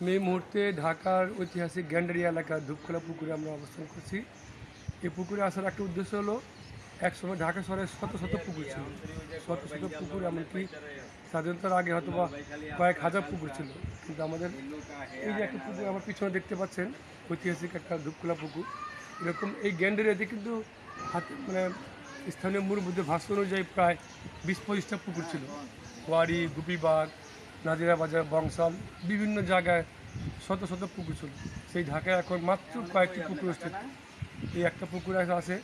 আমি এই মুহূর্তে ঢাকার ঐতিহাসিক গ্যান্ডারিয়া এলাকার ধূপখোলা পুকুরে আমরা অবস্থান করছি। এই পুকুরে আসার একটা উদ্দেশ্য হলো, একসময় ঢাকা শহরে শত শত পুকুর ছিল। শত শত পুকুর এমনকি স্বাধীনতার আগে হয়তো বা কয়েক হাজার পুকুর ছিল। কিন্তু আমাদের এই যে একটা পুকুর আমার পিছনে দেখতে পাচ্ছেন, ঐতিহাসিক একটা ধূপখোলা পুকুর। এরকম এই গ্যান্ডারিয়াতে কিন্তু হাতে মানে স্থানীয় মুরব্বীদের ভাষ্য অনুযায়ী প্রায় বিশ পঁচিশটা পুকুর ছিল। ওয়ারি গুপিবাগ নাজিরা বাজার, বংশাল, বিভিন্ন জায়গায় শত শত পুকুর ছিল। সেই ঢাকায় এখন মাত্র কয়েকটি পুকুর অস্তিত্ব এই একটা পুকুর আছে।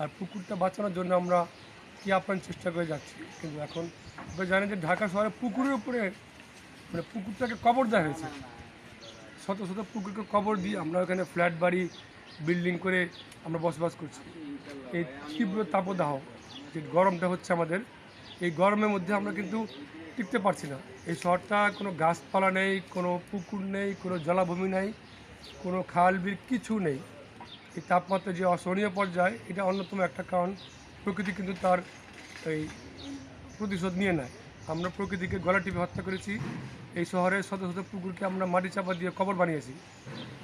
আর পুকুরটা বাঁচানোর জন্য আমরা কি আপ্রাণ চেষ্টা করে যাচ্ছি। কিন্তু এখন আপনারা জানেন যে ঢাকা শহরে পুকুরের উপরে মানে পুকুরটাকে কবর দেওয়া হয়েছে। শত শত পুকুরকে কবর দিয়ে আমরা ওখানে ফ্ল্যাট বাড়ি, বিল্ডিং করে আমরা বসবাস করছি। এই তীব্র তাপদাহ, যে গরমটা হচ্ছে আমাদের, এই গরমের মধ্যে আমরা কিন্তু টিকতে পারছি না। এই শহরটা কোনো গাছপালা নেই, কোনো পুকুর নেই, কোনো জলাভূমি নেই, কোনো খাল বিল কিছু নেই। এই তাপমাত্রা যে অসহনীয় পর্যায়ে, এটা অন্যতম একটা কারণ। প্রকৃতি কিন্তু তার এই প্রতিশোধ নিয়ে নেয়। আমরা প্রকৃতিকে গলা টিপে হত্যা করেছি। এই শহরের শত শত পুকুরকে আমরা মাটি চাপা দিয়ে কবর বানিয়েছি।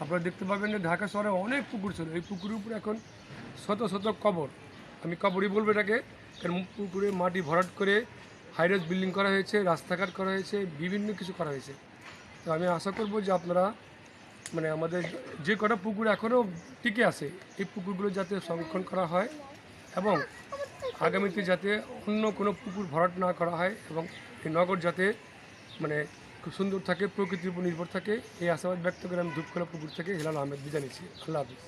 আপনারা দেখতে পাবেন যে ঢাকা শহরে অনেক পুকুর ছিল। এই পুকুরের উপরে এখন শত শত কবর। আমি কবরই বলব এটাকে। কারণ পুকুরে মাটি ভরাট করে হাইরেজ বিল্ডিং করা হয়েছে, রাস্তাঘাট করা হয়েছে, বিভিন্ন কিছু করা হয়েছে। তো আমি আশা করব যে আপনারা মানে আমাদের যে কটা পুকুর এখনও টিকে আছে, এই পুকুরগুলো যাতে সংরক্ষণ করা হয় এবং আগামীতে যাতে অন্য কোনো পুকুর ভরাট না করা হয় এবং এই নগর যাতে মানে খুব সুন্দর থাকে, প্রকৃতির উপর নির্ভর থাকে, এই আশাবাদ ব্যক্ত করে আমি ধূপখোলা পুকুর থেকে হেলাল আহমেদ বিদায় নিচ্ছি। আল্লাহ হাফিজ।